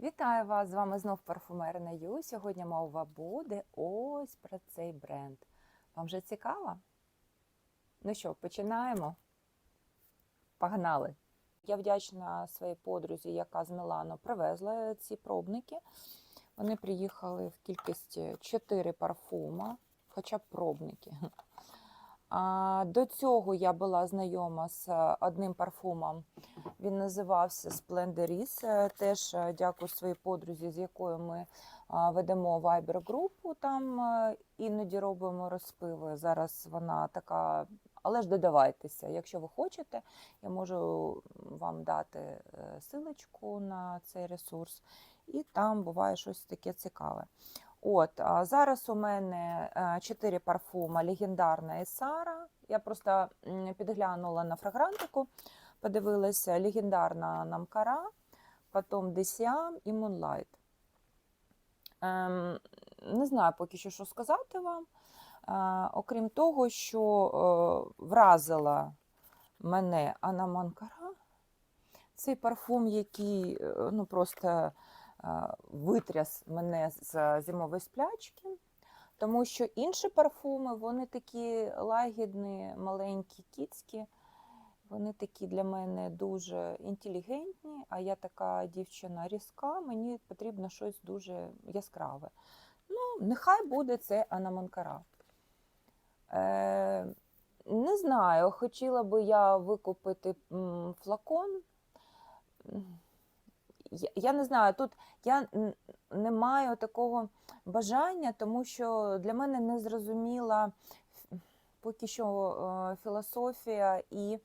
Вітаю вас! З вами знов парфумерна Ю. Сьогодні мова буде ось про цей бренд. Вам вже цікаво? Ну що, починаємо? Погнали! Я вдячна своїй подрузі, яка з Мілану привезла ці пробники. Вони приїхали в кількості 4 парфума, хоча б пробники. До цього я була знайома з одним парфумом. Він називався Splendoris. Е, Теж е, дякую своїй подрузі, з якою ми ведемо Viber групу. Там е, іноді робимо розпиви. Зараз вона така, але ж додавайтеся. Якщо ви хочете, я можу вам дати е, силочку на цей ресурс, і там буває щось таке цікаве. От, зараз у мене е, чотири парфума легендарна Есара. Я просто підглянула на фрагрантику, подивилася легендарна Намкара, потім Десіам і Moonlight. Ем, не знаю поки що, що сказати вам. Е, окрім того, що е, вразила мене Анна Манкара, цей парфум, який е, ну, просто е, витряс мене з зимової сплячки, тому що інші парфуми, вони такі лагідні, маленькі, кіцькі, вони такі для мене дуже інтелігентні, а я така дівчина різка, мені потрібно щось дуже яскраве. Ну, нехай буде це Анна Монкара. Е, не знаю, хотіла би я викупити флакон. Я, я не знаю, тут я не маю такого бажання, тому що для мене не зрозуміла поки що е, філософія і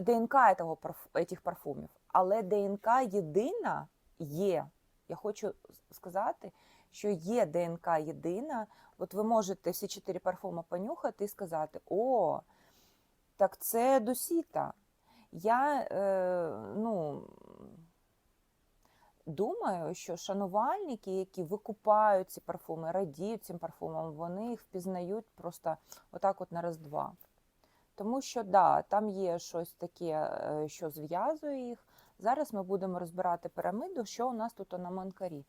ДНК парф, этих парфумів. Але ДНК єдина є. Я хочу сказати, що є ДНК єдина. От ви можете всі чотири парфуми понюхати і сказати: О, так це Дусіта. Я е, ну, думаю, що шанувальники, які викупають ці парфуми, радіють цим парфумам, вони їх впізнають просто отак от на раз-два. Тому що да, там є щось таке, е, що зв'язує їх. Зараз ми будемо розбирати піраміду, що у нас тут на Монкарі.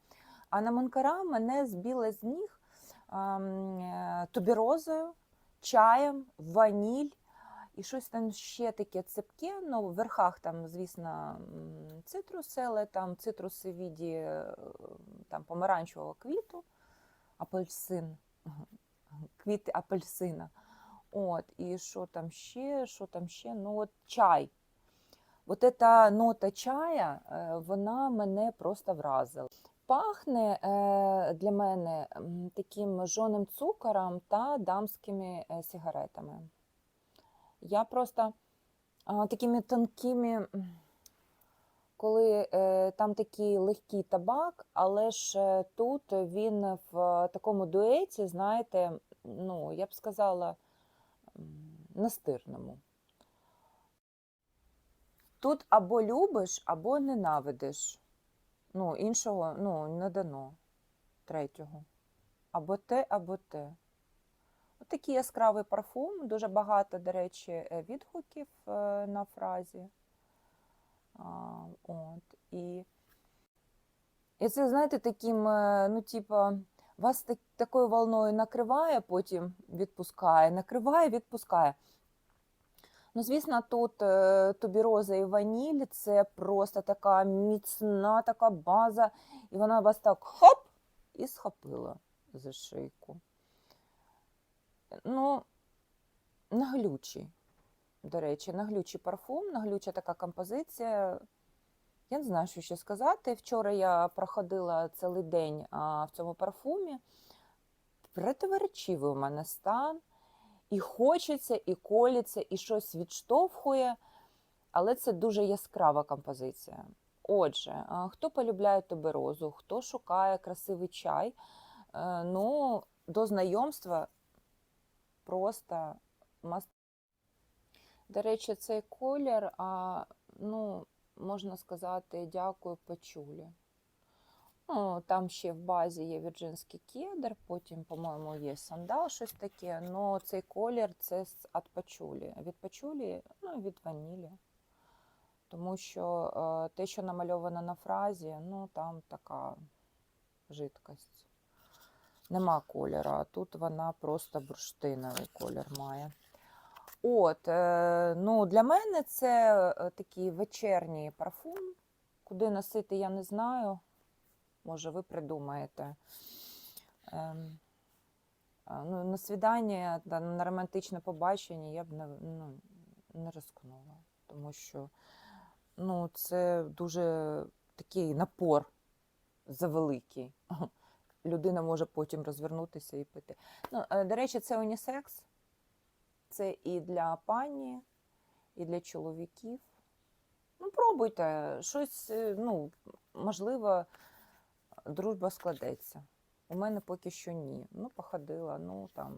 А на Монкара мене збила з ніг ем, е, чаєм, ваніль і щось там ще таке цепке. Ну, в верхах там, звісно, цитруси, але там цитруси в віді е, там, помаранчевого квіту, апельсин, квіти апельсина. От, і що там ще, що там ще? Ну, от чай. От ця нота чая, е, вона мене просто вразила. Пахне е, для мене таким жоним цукором та дамськими сигаретами. Я просто а, такими тонкими, коли е, там такий легкий табак, але ж е, тут він в такому дуеті, знаєте, ну, я б сказала, настирному. Тут або любиш, або ненавидиш. Ну, іншого ну, не дано третього. Або те, або те. Такий яскравий парфум, дуже багато, до речі, е, відгуків е, на фразі. От, і, і це, знаєте, таким, е, ну, типа, вас так, такою волною накриває, потім відпускає, накриває, відпускає. Ну, звісно, тут е, тубіроза і ваніль це просто така міцна така база, і вона вас так хоп і схопила за шийку. Ну, наглючий, до речі, наглючий парфум, наглюча така композиція. Я не знаю, що ще сказати. Вчора я проходила цілий день а, в цьому парфумі. Противоречивий у мене стан. І хочеться, і коліться, і щось відштовхує, але це дуже яскрава композиція. Отже, хто полюбляє туберозу, хто шукає красивий чай, е, ну, до знайомства просто must. До речі, цей колір, а, ну, можна сказати, дякую пачулі. Ну, там ще в базі є вірджинський кедр, потім, по-моєму, є сандал, щось таке. Ну, цей колір це від пачулі. Від пачулі, ну, від ванілі. тому що е, те, що намальовано на фразі, ну там така жидкость. Нема кольору, а тут вона просто бурштиновий колір має. От, е, ну, для мене це е, такий вечірній парфум. Куди носити, я не знаю. Може, ви придумаєте. Ем, ну, на свідання, на романтичне побачення я б не, ну, не рискнула, тому що ну, це дуже такий напор завеликий. Людина може потім розвернутися і пити. Ну, е, до речі, це унісекс. Це і для пані, і для чоловіків. Ну, пробуйте, щось, е, ну, можливо, дружба складеться. У мене поки що ні. Ну, походила, ну там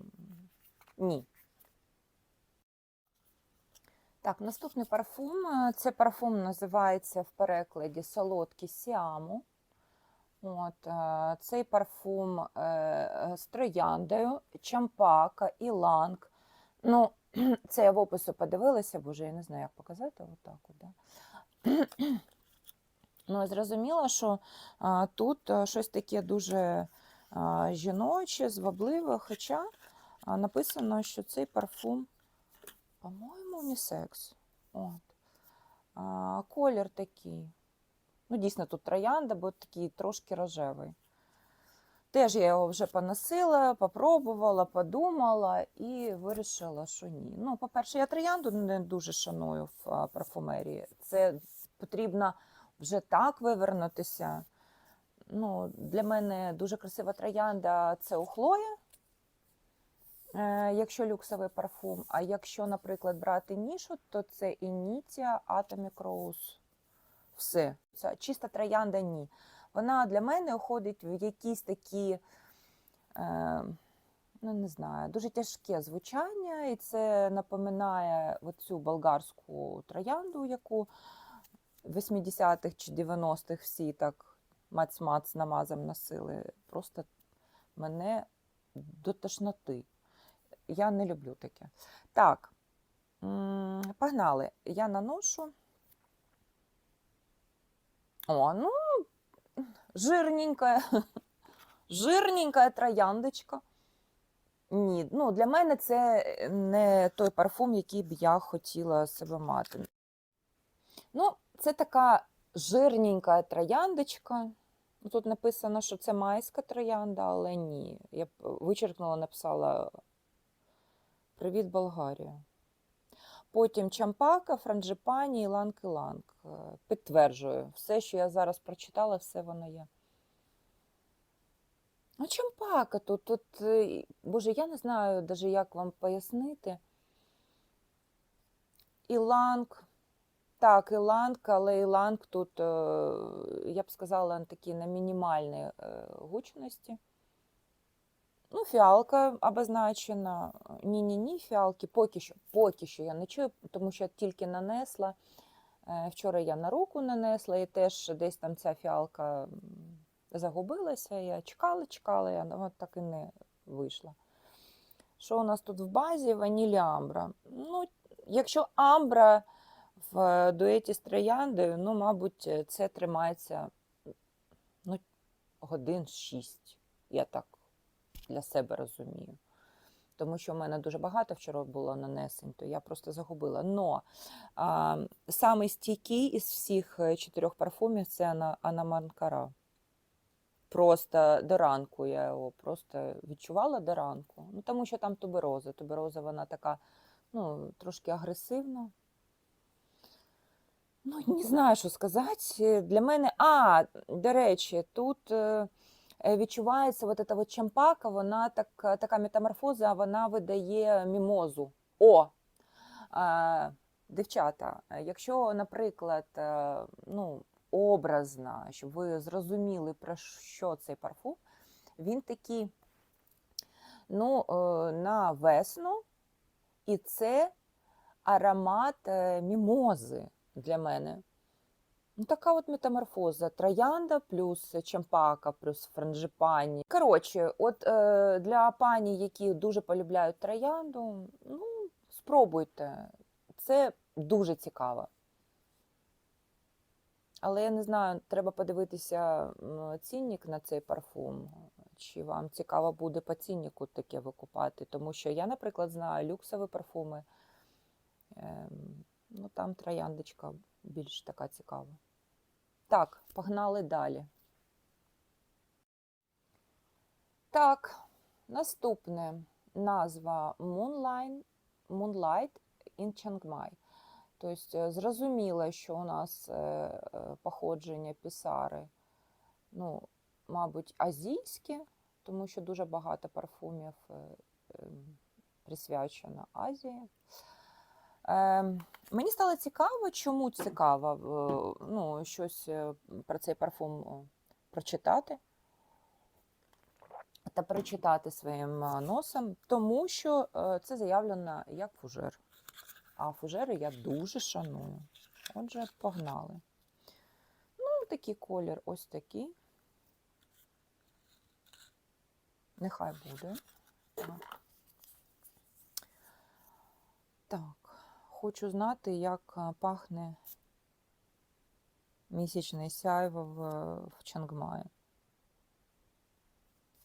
ні. Так, наступний парфум. е, Це парфум називається в перекладі Солодкий Сіаму. От, е, цей парфум е, е, з трояндою, чампака, іланг. Ну, це я в опису подивилася, боже, я не знаю, як показати. Отак, от, да? Ну, зрозуміло, що а, тут щось таке дуже а, жіноче, звабливе, хоча а, написано, що цей парфум, по-моєму, унісекс. От. А, колір такий. Ну, дійсно, тут троянда, бо такий трошки рожевий. Теж я його вже поносила, попробувала, подумала і вирішила, що ні. Ну, по-перше, я троянду не дуже шаную в парфумерії. Це потрібно вже так вивернутися. Ну, для мене дуже красива троянда це у Хлоя, е, якщо люксовий парфум. А якщо, наприклад, брати нішу, то це Ініція, Atomic Rose. Все. Це чиста троянда ні. Вона для мене уходить в якісь такі, е, ну не знаю, дуже тяжке звучання, і це напоминає оцю болгарську троянду, яку в 80-х чи 90-х всі так мац-мац намазом носили. Просто мене до тошноти. Я не люблю таке. Так, погнали. Я наношу. О, ну, жирненькая, жирненькая трояндочка. Ні, ну для мене це не той парфум, який б я хотіла себе мати. Ну, це така жирненька трояндочка. Тут написано, що це майська троянда, але ні. Я б вичеркнула, написала Привіт, Болгарія. Потім Чампака, Франджипані, Іланг Іланг. Е, Підтверджую, все, що я зараз прочитала, все воно є. Ну, Чампака тут, тут, е, боже, я не знаю навіть, як вам пояснити. Іланг, так, іланг, але іланг тут, е, я б сказала, такі на мінімальній гучності. Ну, фіалка обозначена. Ні-ні-ні, фіалки поки що, поки що я не чую, тому що тільки нанесла. Е, Вчора я на руку нанесла, і теж десь там ця фіалка загубилася. Я чекала, чекала, я от так і не вийшла. Що у нас тут в базі? Ванілі амбра. Ну, якщо амбра в дуеті з трояндою, ну, мабуть, це тримається ну, годин 6. Я так для себе розумію. Тому що в мене дуже багато вчора було нанесень, то я просто загубила. Но а, самий стійкий із всіх е, чотирьох парфумів це Анаманкара. Просто до ранку я його просто відчувала до ранку. Ну, тому що там тубероза. Тубероза вона така ну, трошки агресивна. Ну, не знаю, що сказати. Для мене. А, до речі, тут. Е, е, відчувається от ця от чампака, вона так, така метаморфоза, вона видає мімозу. О! Дівчата, е, якщо, наприклад, е, ну, образно, щоб ви зрозуміли, про що цей парфум, він такий ну, е, на весну, і це аромат е, мімози для мене. Ну, така от метаморфоза. Троянда плюс чампака, плюс франжипані. Коротше, от е, для пані, які дуже полюбляють троянду, ну, спробуйте. Це дуже цікаво. Але я не знаю, треба подивитися цінник на цей парфум. Чи вам цікаво буде по ціннику таке викупати? Тому що я, наприклад, знаю люксові парфуми. Ем, ну, там трояндочка більш така цікава. Так, погнали далі. Так, наступне назва Moonlight, Moonlight in Chiang Mai. Тобто е, зрозуміло, що у нас е, е, походження пісари, ну, мабуть, азійське, тому що дуже багато парфумів ем, присвячено Азії. Ем, Мені стало цікаво, чому цікаво е, ну, щось е, про цей парфум прочитати та прочитати своїм е, носом, тому що це заявлено як фужер. А фужери я дуже шаную. Отже, погнали. Ну, такий колір ось такий. Нехай буде. Так. Хочу знати, як пахне місячне сяйво в, в Чангмаї.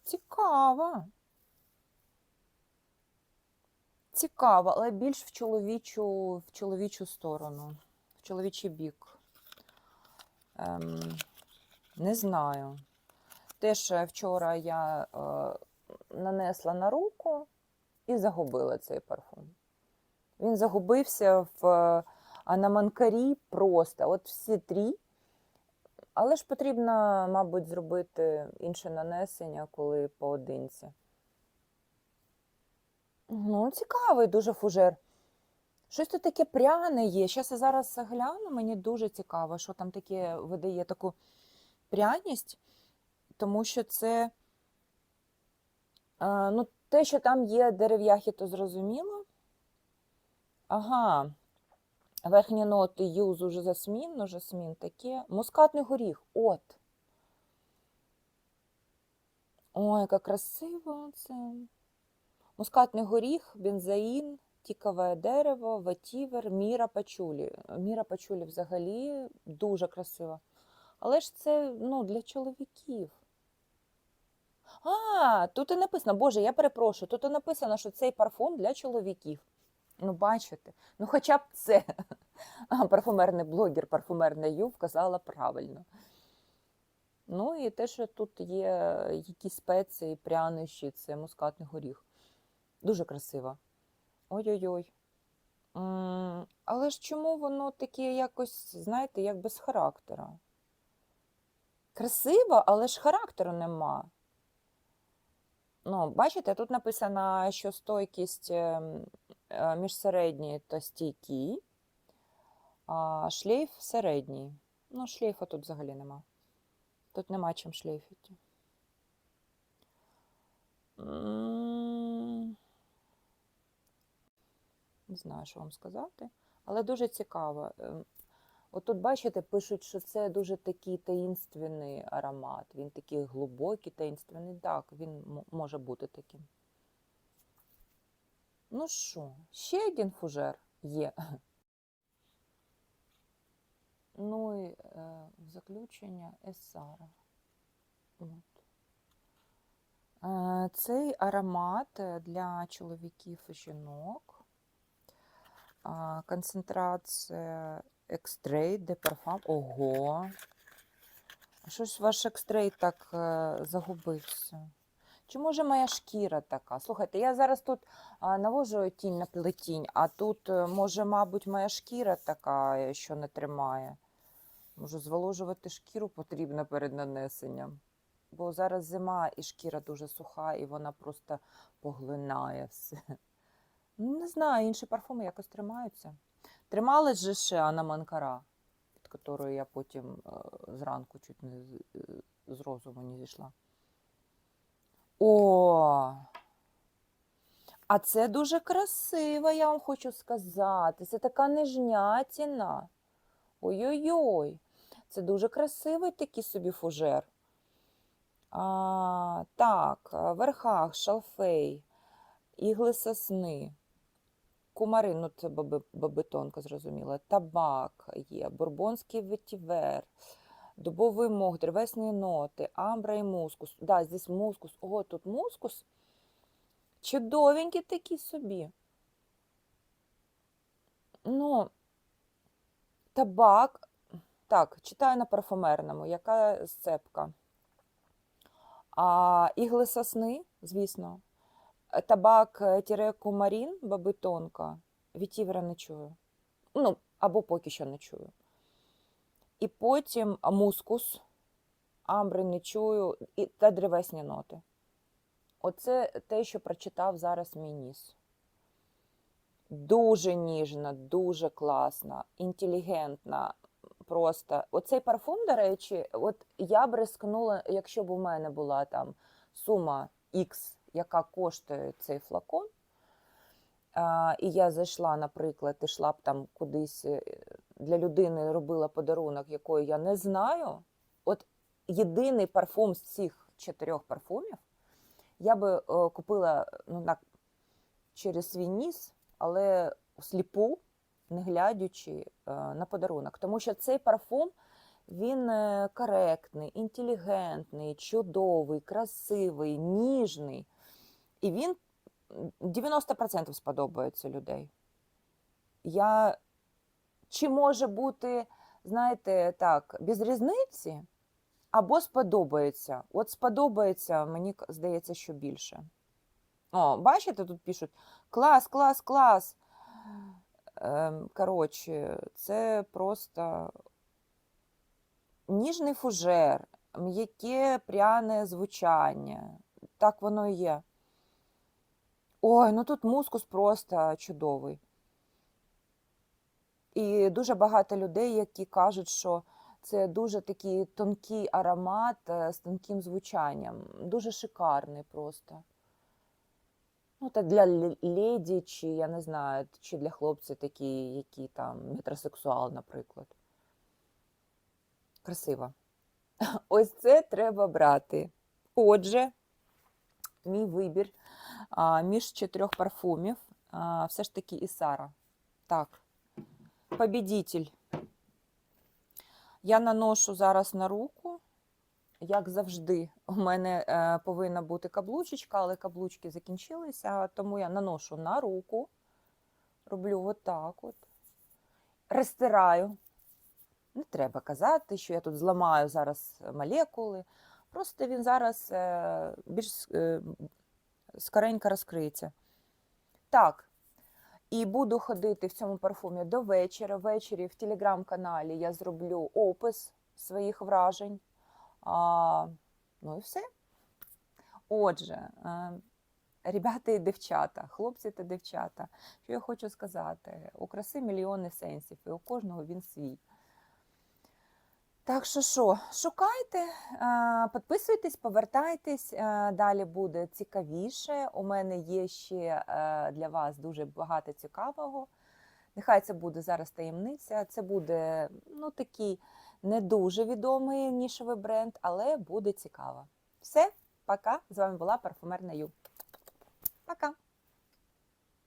Цікаво. Цікаво, але більш в чоловічу, в чоловічу сторону, в чоловічий бік. Ем, не знаю. Теж е, вчора я е, нанесла на руку і загубила цей парфум. Він загубився в е, а на манкарі просто. От всі три. Але ж потрібно, мабуть, зробити інше нанесення, коли поодинці. Ну, цікавий дуже фужер. Щось тут таке пряне є. Щас я зараз гляну, мені дуже цікаво, що там таке видає таку пряність, тому що це е, ну, те, що там є дерев'яхи, то зрозуміло. Ага. Верхні ноти юзу жасмін, ну жасмін таке. Мускатний горіх. От. Ой, яка красиво це. Мускатний горіх, бензаїн, тікове дерево, ветівер, міра пачулі. Міра пачулі взагалі дуже красива. Але ж це ну, для чоловіків. А, тут і написано, Боже, я перепрошую, тут і написано, що цей парфум для чоловіків. Ну, бачите, ну хоча б це. Парфумерний блогер, парфумерна Ю вказала правильно. Ну і те, що тут є якісь спеції, прянощі, це мускатний горіх. Дуже красиво. Ой-ой-ой. Але ж чому воно таке якось, знаєте, як без характера? Красиво, але ж характеру нема. Ну, бачите, тут написано, що стойкість е, міжсередній та стійкий, а шлейф середній. Ну, шлейфа тут взагалі нема. Тут нема чим шлейфити. Не знаю, що вам сказати, але дуже цікаво. Ем, От тут, бачите, пишуть, що це дуже такий таїнственний аромат. Він такий глибокий, таїнственний. Так, він може бути таким. Ну що, ще один фужер є. Ну і е, заключення Есара. От. Е, Цей аромат е, для чоловіків і жінок. А, Концентрація екстрейт де парфам. Ого. А що ж ваш екстрейт так е, загубився? Чи може моя шкіра така? Слухайте, я зараз тут навожу тінь на плетінь, а тут, е, може, мабуть, моя шкіра така, е, що не тримає. Може, зволожувати шкіру потрібно перед нанесенням. Бо зараз зима і шкіра дуже суха, і вона просто поглинає все. Ну, не знаю, інші парфуми якось тримаються. Трималась же ще Анна Манкара, від якої я потім е, зранку чуть не з розуму не зійшла. О! А це дуже красиво, я вам хочу сказати. Це така нежнятіна. Ой-ой-ой. Це дуже красивий такий собі фужер. А, так, верхах шалфей, ігли сосни, кумарин, ну це баби, бабитонка, зрозуміло. Табак є, бурбонський ветівер, дубовий мох, древесні ноти, амбра і мускус. Да, здесь мускус. О, тут мускус. Чудовенький такий собі. Ну, табак. Так, читаю на парфумерному, яка сцепка. А ігли сосни, звісно. Табак е, тіре кумарін, бабитонка. Вітівера не чую. Ну, або поки що не чую. І потім мускус, амбри не чую, і, та древесні ноти. Оце те, що прочитав зараз мій ніс. Дуже ніжна, дуже класна, інтелігентна. Просто оцей парфум, до речі, от я б рискнула, якщо б у мене була там сума X, яка коштує цей флакон. А, і я зайшла, наприклад, ішла б там кудись е, для людини робила подарунок, якої я не знаю. От єдиний парфум з цих чотирьох парфумів я би е, купила ну, так, через свій ніс, але сліпу, не глядячи е, на подарунок. Тому що цей парфум він е, коректний, інтелігентний, чудовий, красивий, ніжний. І він 90% сподобається людей. Я чи може бути, знаєте, так, без різниці, або сподобається. От сподобається, мені здається, що більше. О, бачите, тут пишуть клас, клас, клас. Ем, коротше, це просто ніжний фужер, м'яке пряне звучання. Так воно і є. Ой, ну тут мускус просто чудовий. І дуже багато людей, які кажуть, що це дуже такий тонкий аромат е, з тонким звучанням. Дуже шикарний просто. Ну, так для леді, чи я не знаю, чи для хлопців такі, які там метросексуал, наприклад. Красиво. Ось це треба брати. Отже, мій вибір між чотирьох парфумів все ж таки Ісара. Так, побідітель. Я наношу зараз на руку. Як завжди, у мене е, повинна бути каблучечка, але каблучки закінчилися, тому я наношу на руку, роблю отак от, розтираю. Не треба казати, що я тут зламаю зараз молекули. Просто він зараз е, більш е, скоренько розкриється. Так. І буду ходити в цьому парфумі до вечора. Ввечері в телеграм-каналі я зроблю опис своїх вражень. А, ну і все. Отже, е, ребята і дівчата, хлопці та дівчата, що я хочу сказати, у краси мільйони сенсів, і у кожного він свій. Так що що, шукайте, підписуйтесь, повертайтесь, далі буде цікавіше. У мене є ще е, для вас дуже багато цікавого. Нехай це буде зараз таємниця. Це буде ну, такий не дуже відомий нішевий бренд, але буде цікаво. Все, пока. З вами була парфумерна Ю. Пока.